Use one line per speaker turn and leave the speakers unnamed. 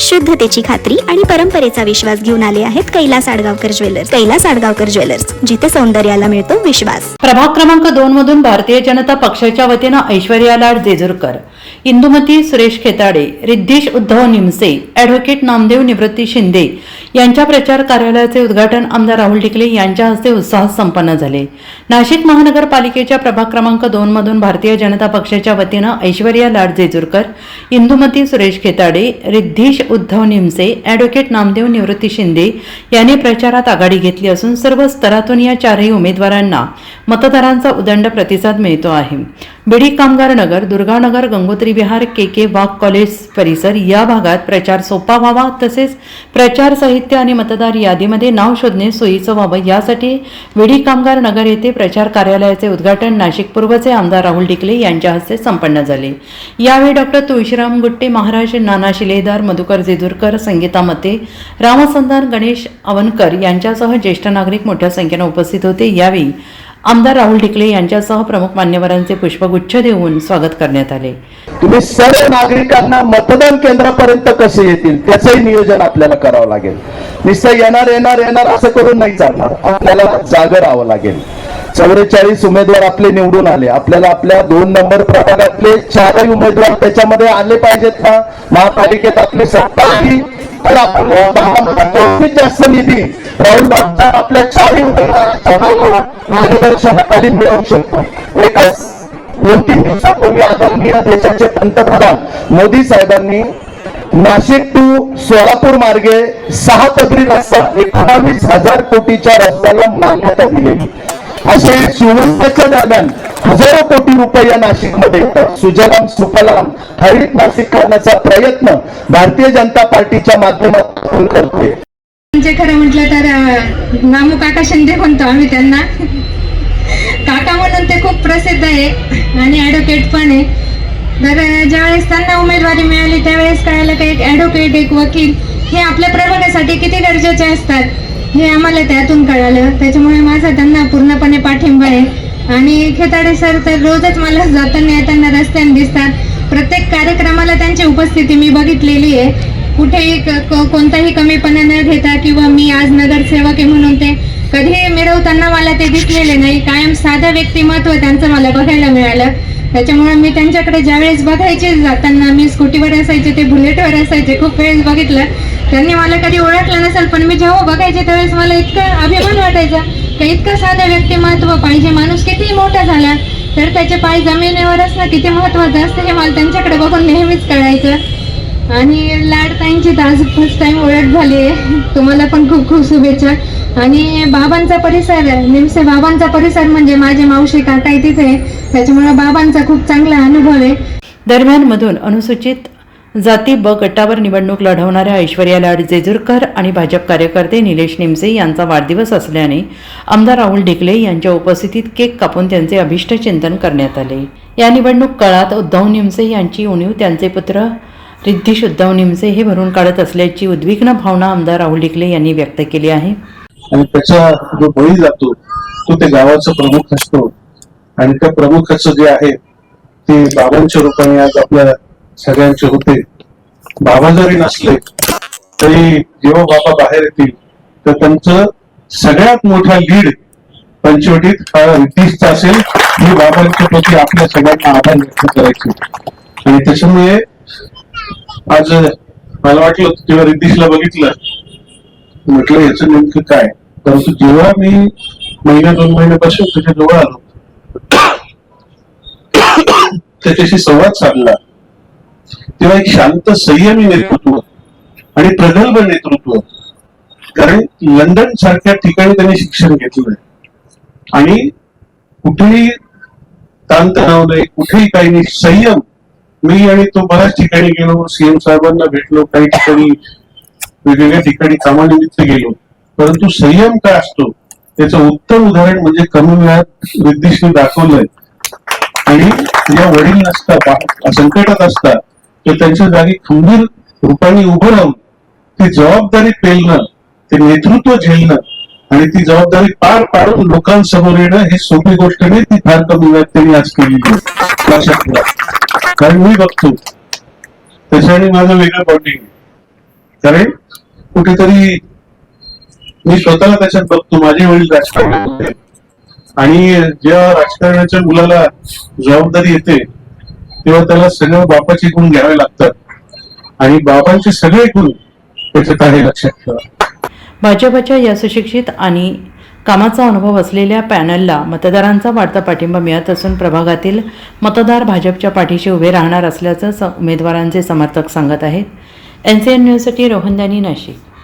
शुद्धतेची खात्री आणि परंपरेचा विश्वास घेऊन आले आहेत कैलास आडगावकर ज्वेलर्स. कैलास आडगावकर ज्वेलर्स जिथे सौंदर्याला मिळतो विश्वास.
प्रभाग क्रमांक दोन मधून भारतीय जनता पक्षाच्या वतीनं ऐश्वर्या लाड जेजुरकर इंदुमती सुरेश खेताडे रिद्धीश उद्धव निमसे ॲडव्होकेट नामदेव निवृत्ती शिंदे यांच्या प्रचार कार्यालयाचे उद्घाटन आमदार राहुल टिकले यांच्या हस्ते उत्साहात संपन्न झाले. नाशिक महानगरपालिकेच्या प्रभाग क्रमांक दोन मधून भारतीय जनता पक्षाच्या वतीनं ऐश्वर्या लाड जेजुरकर इंदुमती सुरेश खेताडे रिद्धीश उद्धव निमसे ॲडव्होकेट नामदेव निवृत्ती शिंदे यांनी प्रचारात आघाडी घेतली असून सर्व स्तरातून या चारही उमेदवारांना मतदारांचा उदंड प्रतिसाद मिळतो आहे. Bidi Kamgar Nagar Durganagar Gangotri Vihar K K Wagh college परिसर या भागात प्रचार सोपा व्हावा तसेच प्रचार साहित्य आणि मतदार यादीमध्ये नाव शोधणे सोयीचं व्हावं. यासाठी विडी कामगार नगर येथे प्रचार कार्यालयाचे उद्घाटन नाशिक पूर्वचे आमदार राहुल डिकले यांच्या हस्ते संपन्न झाले. यावेळी डॉक्टर तुळशीराम गुट्टे महाराज नाना शिलेदार मधुकर जेजुरकर संगीता मते रामसंदार गणेश अवनकर यांच्यासह ज्येष्ठ नागरिक मोठ्या संख्येनं उपस्थित होते. यावेळी आमदार राहुल ढिकले यांच्यासह प्रमुख मान्यवरांचे पुष्पगुच्छ देऊन स्वागत करण्यात आले.
तुम्ही सर्व नागरिकांना मतदान केंद्रापर्यंत कसे येतील त्याचंही नियोजन आपल्याला करावं लागेल. निश्चय येणार येणार येणार असं करून नाही चालणार. आपल्याला जागं राहावं लागेल. चौवेचाळीस उमेदवार आपले निवडून आले. आपल्याला आपल्या दोन नंबर प्रभागातले चारही उमेदवार त्याच्यामध्ये आले पाहिजेत का? महापालिकेत आपली सत्ता तर आपण जास्तीत जास्त निधी राहुल बाबा आपल्या चारही उमेदवारांच्या मार्गदर्शनाखाली मिळवू शकतो. एकाच दोन तीन दिवसापूर्वी आदरणीय देशाचे पंतप्रधान मोदी साहेबांनी नाशिक टू सोलापूर मार्गे सहा पदरी रस्ता एकोणावीस हजार कोटीच्या रस्त्याला मान्यता दिलेली. असे शिवसेनेच्या दरम्यान हजारो कोटी रुपये या नाशिकमध्ये सुजलाम सुफलाम हरित नाशिक करण्याचा प्रयत्न भारतीय जनता पार्टीच्या माध्यमातून करते
म्हणजे खरं म्हटलं तर नामू काका शिंदे म्हणतो आम्ही त्यांना. काका म्हणून ते खूप प्रसिद्ध आहे आणि ॲडव्होकेट पण आहे. तर ज्यावेळेस त्यांना उमेदवारी मिळाली त्यावेळेस कळालं का एक ॲडव्होकेट एक वकील हे आपल्या प्रभागासाठी किती गरजेचे असतात? हे आम्हाला त्यातून कळालं. त्याच्यामुळे माझा त्यांना पूर्णपणे पाठिंबा आहे. आणि खेताडे सर तर रोजच मला जाताना येताना रस्त्याने दिसतात. प्रत्येक कार्यक्रमाला त्यांची उपस्थिती मी बघितलेली आहे. कुठेही क- क- कोणताही कमीपणा न घेता किंवा मी आज नगरसेवक आहे म्हणून ते कधीही मिरवताना मला ते दिसलेले नाही. कायम साधं व्यक्तिमत्व त्यांचं मला बघायला मिळालं. त्याच्यामुळे मी त्यांच्याकडे ज्यावेळेस बघायचे जाताना मी स्कूटीवर असायचे ते बुलेटवर असायचे खूप वेळेस बघितलं. त्यांनी मला कधी ओळखलं नसेल पण मी जेव्हा बघायचे त्यावेळेस मला इतकं अभिमान वाटायचा का इतकं साधं व्यक्तिमत्व पाहिजे माणूस कितीही मोठा झाला तर त्याचे पाय जमिनीवर असणं किती महत्वाचं असतं हे मला त्यांच्याकडे बघून नेहमीच कळायचं. आणि लाडताईंची तर आज फर्स्ट टाइम ओळख झाली आहे. तुम्हाला पण खूप खूप शुभेच्छा. आणि बाबांचा परिसर निमसे बाबांचा परिसर म्हणजे माझे मावशी काका इथेच आहे. त्याच्यामुळे बाबांचा खूप चांगला अनुभव आहे.
दरम्यान मधून अनुसूचित जाती ब गटावर निवडणूक लढवणाऱ्या ऐश्वर्या लाड जेजुरकर आणि भाजप कार्यकर्ते निलेश निमसे यांचा वाढदिवस असल्याने आमदार राहुल ढिकले यांच्या उपस्थितीत केक कापून त्यांचे अभिष्ट चिंतन करण्यात आले. या निवडणूक काळात उद्धव निमसे यांची उणीव त्यांचे पुत्र रिद्धीश उद्धव निमसे हे भरून काढत असल्याची उद्विग्न भावना आमदार राहुल ढिकले यांनी व्यक्त केली आहे.
आणि त्याचा जो बळी जातो तो ते गावाचा प्रमुख असतो. आणि त्या प्रमुखाचं जे आहे ते बाबांच्या रूपाने आज आपल्या सगळ्यांचे होते. बाबा जरी नसले तरी जेव्हा बाबा बाहेर येतील तर त्यांचं सगळ्यात मोठा लीड पंचवटीत हा रितीशचा असेल ही बाबांच्या प्रती आपल्या सगळ्यांना आभार व्यक्त करायचे. आणि त्याच्यामुळे आज मला वाटलं जेव्हा रितीशला बघितलं. म्हटलं याचं नेमकं काय? परंतु जेव्हा मी महिन्या दोन महिन्यापासून त्याच्याजवळ आलो. त्याच्याशी संवाद साधला. तेव्हा एक शांत संयमी नेतृत्व आणि प्रगल्भ नेतृत्व कारण लंडन सारख्या ठिकाणी त्यांनी शिक्षण घेतलंय आणि कुठेही ताणतणाव नाही कुठेही काही नाही संयम. मी आणि तो बऱ्याच ठिकाणी गेलो सीएम साहेबांना भेटलो काही ठिकाणी वेगवेगळ्या ठिकाणी कामानिमित्त गेलो. परंतु संयम काय असतो? त्याचं उत्तम उदाहरण म्हणजे कमी वेळात रिद्धीशने दाखवलंय. आणि या वडील नसता संकटात असतात. तर त्यांच्या जागी खंबीर रूपाने उभं राहून ती जबाबदारी पेलणं ते नेतृत्व झेलणं आणि ती जबाबदारी पार पाडून लोकांसमोर येणं ही सोपी गोष्ट नाही ती फार कमी वेळात त्यांनी आज केलेली लक्षात कारण मी बघतो त्याच्याने माझं वेगळं बॉन्डिंग कारण कुठेतरी मी स्वतःला त्याच्यात बघतो माझे वडील राजकारण आणि जेव्हा राजकारणाच्या मुलाला जबाबदारी येते तेव्हा त्याला सगळं बापाचे गुण घ्यावे लागतात. आणि बाबांचे सगळे गुण त्याच्यात आहे लक्षात ठेवा.
भाजपच्या या सुशिक्षित आणि कामाचा अनुभव असलेल्या पॅनलला मतदारांचा वाढता पाठिंबा मिळत असून प्रभागातील मतदार भाजपच्या पाठीशी उभे राहणार असल्याचं उमेदवारांचे समर्थक सांगत आहेत. एन सी एन न्यूजसाठी रोहनदानी नाशिक.